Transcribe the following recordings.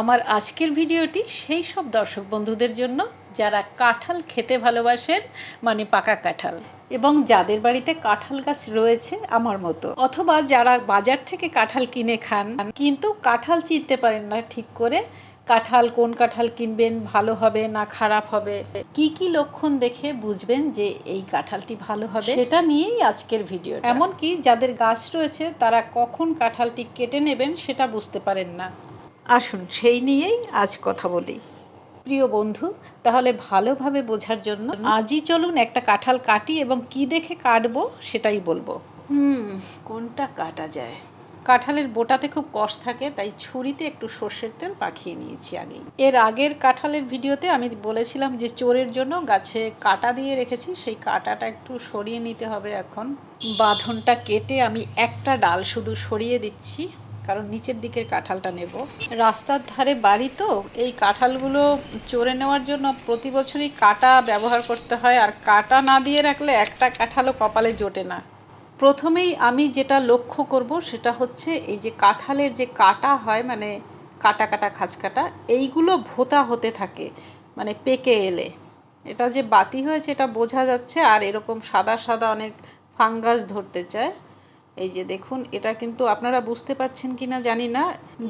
আমার আজকের ভিডিওটি সেই সব দর্শক বন্ধুদের জন্য যারা কাঁঠাল খেতে ভালোবাসেন মানে পাকা কাঁঠাল, এবং যাদের বাড়িতে কাঁঠাল গাছ রয়েছে আমার মতো, অথবা যারা বাজার থেকে কাঁঠাল কিনে খান, কিন্তু কাঁঠাল চিনতে পারেন না ঠিক করে, কাঁঠাল কোন কাঁঠাল কিনবেন, ভালো হবে না খারাপ হবে, কি কি লক্ষণ দেখে বুঝবেন যে এই কাঁঠালটি ভালো হবে, সেটা নিয়েই আজকের ভিডিও এমনকি যাদের গাছ রয়েছে, তারা কখন কাঁঠালটি কেটে নেবেন সেটা বুঝতে পারেন না। আসুন সেই নিয়েই আজ কথা বলি। প্রিয় বন্ধু তাহলে ভালোভাবে বোঝার জন্য আজই চলুন একটা কাঁঠাল কাটি এবং কি দেখে কাটবো সেটাই বলব। হুম কোনটা কাটা যায়? কাঁঠালের বোটাতে খুব কষ থাকে তাই ছুরিতে একটু সর্ষের তেল পাখিয়ে নিয়েছি আগেই। এর আগের কাঁঠালের ভিডিওতে আমি বলেছিলাম যে চোরের জন্য গাছে কাটা দিয়ে রেখেছি সেই কাটাটা একটু সরিয়ে নিতে হবে এখন। বাঁধনটা কেটে আমি একটা ডাল শুধু সরিয়ে দিচ্ছি। কারণ নিচের দিকের কাঁঠালটা নেব। রাস্তার ধারে বাড়ি তো, এই কাঁঠালগুলো চড়ে নেওয়ার জন্য প্রতি বছরই কাটা ব্যবহার করতে হয় আর কাটা না দিয়ে রাখলে একটা কাঁঠালও কপালে জোটে না। প্রথমেই আমি যেটা লক্ষ্য করব সেটা হচ্ছে এই যে কাঁঠালের যে কাটা হয় মানে কাটা কাটা খাঁচ কাটা, এইগুলো ভোতা হতে থাকে মানে পেকে এলে। এটা যে বাতি হয়েছে এটা বোঝা যাচ্ছে আর এরকম সাদা সাদা অনেক ফাঙ্গাস ধরতে চায়। এই যে দেখুন, এটা কিন্তু আপনারা বুঝতে পারছেন কি না জানি না।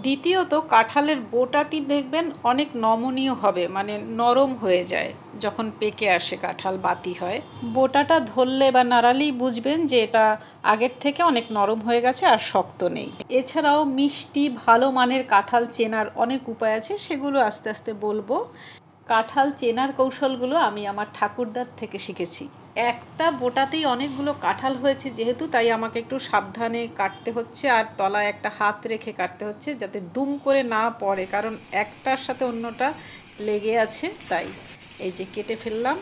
দ্বিতীয়ত, কাঁঠালের বোটাটি দেখবেন অনেক নমনীয় হবে মানে নরম হয়ে যায় যখন পেকে আসে কাঁঠাল, বাতি হয়। বোটাটা ধরলে বা নাড়ালেই বুঝবেন যে এটা আগের থেকে অনেক নরম হয়ে গেছে আর শক্ত নেই। এছাড়াও মিষ্টি, ভালো মানের কাঁঠাল চেনার অনেক উপায় আছে, সেগুলো আস্তে আস্তে বলব। কাঁঠাল চেনার কৌশলগুলো আমি আমার ঠাকুরদার থেকে শিখেছি। একটা বোটাতেই অনেকগুলো কাঁঠাল হয়েছে যেহেতু, তাই আমাকে একটু সাবধানে কাটতে হচ্ছে আর তলায় একটা হাত রেখে কাটতে হচ্ছে যাতে দুম করে না পড়ে, কারণ একটার সাথে অন্যটা লেগে আছে, তাই এই যে কেটে ফেললাম।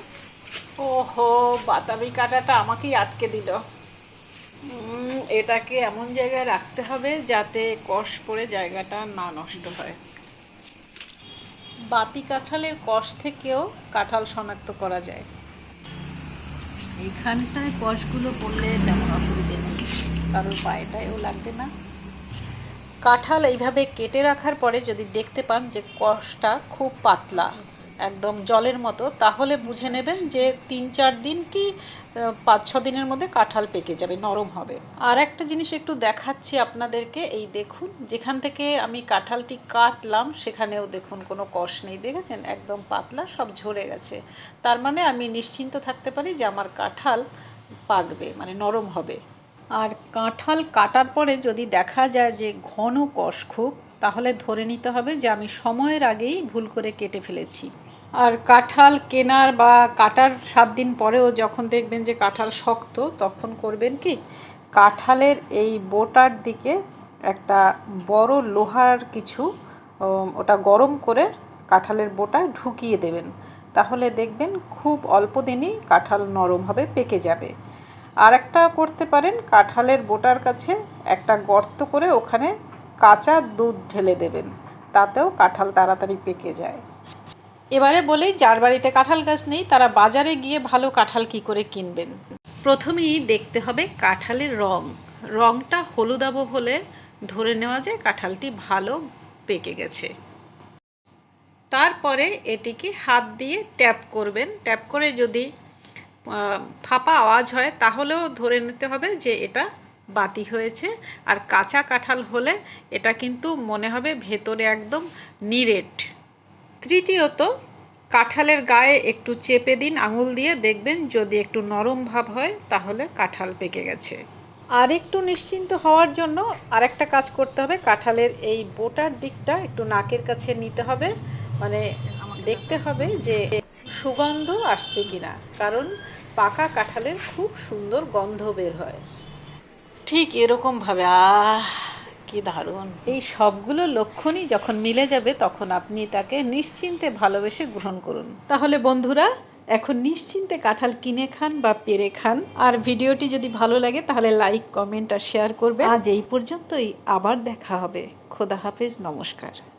ওহো, বাতাবি কাটাটা আমাকেই আটকে দিল। এটাকে এমন জায়গায় রাখতে হবে যাতে কষ পড়ে জায়গাটা না নষ্ট হয়। বাতি কাঁঠালের কষ থেকেও কাঁঠাল শনাক্ত করা যায়। এখানটায় কষগুলো পড়লে তেমন অসুবিধে নেই। কারোর পায়েটায়ও লাগবে না। কাঁঠাল এইভাবে কেটে রাখার পরে যদি দেখতে পান যে কষটা খুব পাতলা। একদম জলের মতো, তাহলে বুঝে নেবেন যে তিন চার দিন কি পাঁচ ছ দিনের মধ্যে কাঁঠাল পেকে যাবে, নরম হবে। আর একটা জিনিস একটু দেখাচ্ছি আপনাদেরকে, এই দেখুন, যেখান থেকে আমি কাঁঠালটি কাটলাম, সেখানেও দেখুন কোনো কষ নেই, দেখেছেন? একদম পাতলা, সব ঝরে গেছে। তার মানে আমি নিশ্চিন্ত থাকতে পারি যে আমার কাঁঠাল পাকবে মানে নরম হবে। আর কাঁঠাল কাটার পরে যদি দেখা যায় যে ঘন কষ খুব তাহলে ধরে নিতে হবে যে আমি সময়ের আগেই ভুল করে কেটে ফেলেছি। আর কাঁঠাল কেনার বা কাটার সাত দিন পরেও যখন দেখবেন যে কাঁঠাল শক্ত, তখন করবেন কি? কাঁঠালের এই বোটার দিকে একটা বড় লোহার কিছু ওটা গরম করে কাঁঠালের বোটায় ঢুকিয়ে দেবেন। তাহলে দেখবেন খুব অল্প দিনই কাঁঠাল নরম হবে, পেকে যাবে। আর একটা করতে পারেন, কাঁঠালের বোটার কাছে একটা গর্ত করে ওখানে কাঁচা দুধ ঢেলে দেবেন, তাতেও কাঁঠাল তাড়াতাড়ি পেকে যায়। এবারে বলেই যার বাড়িতে কাঁঠাল গাছ নেই, তারা বাজারে গিয়ে ভালো কাঁঠাল কি করে কিনবেন? প্রথমেই দেখতে হবে কাঁঠালের রং। রংটা হলুদাবো হলে ধরে নেওয়া যায় কাঁঠালটি ভালো পেকে গেছে। তারপরে এটিকে হাত দিয়ে ট্যাপ করবেন। ট্যাপ করে যদি ফাঁপা আওয়াজ হয়, তাহলেও ধরে নিতে হবে যে এটা বাতি হয়েছে। আর কাঁচা কাঁঠাল হলে এটা কিন্তু মনে হবে ভেতরে একদম নিরেট। তৃতীয়ত, কাঁঠালের গায়ে একটু চেপে দিন, আঙুল দিয়ে দেখবেন যদি একটু নরম ভাব হয়, তাহলে কাঁঠাল পেকে গেছে। আর একটু নিশ্চিন্ত হওয়ার জন্য আরেকটা কাজ করতে হবে, কাঁঠালের এই বোটার দিকটা একটু নাকের কাছে নিতে হবে। মানে দেখতে হবে যে সুগন্ধ আসছে কিনা? কারণ পাকা কাঁঠালের খুব সুন্দর গন্ধ বের হয়। ঠিক এরকমভাবে আহ, কি দারুণ। এই সবগুলো লক্ষণই যখন মিলে যাবে, তখন আপনি তাকে নিশ্চিন্তে ভালোবেসে গ্রহণ করুন। তাহলে বন্ধুরা, এখন নিশ্চিন্তে কাঁঠাল কিনে খান বা পেরে খান। আর ভিডিওটি যদি ভালো লাগে, তাহলে লাইক, কমেন্ট আর শেয়ার করবে আজ এই পর্যন্তই, আবার দেখা হবে। খোদা হাফেজ, নমস্কার।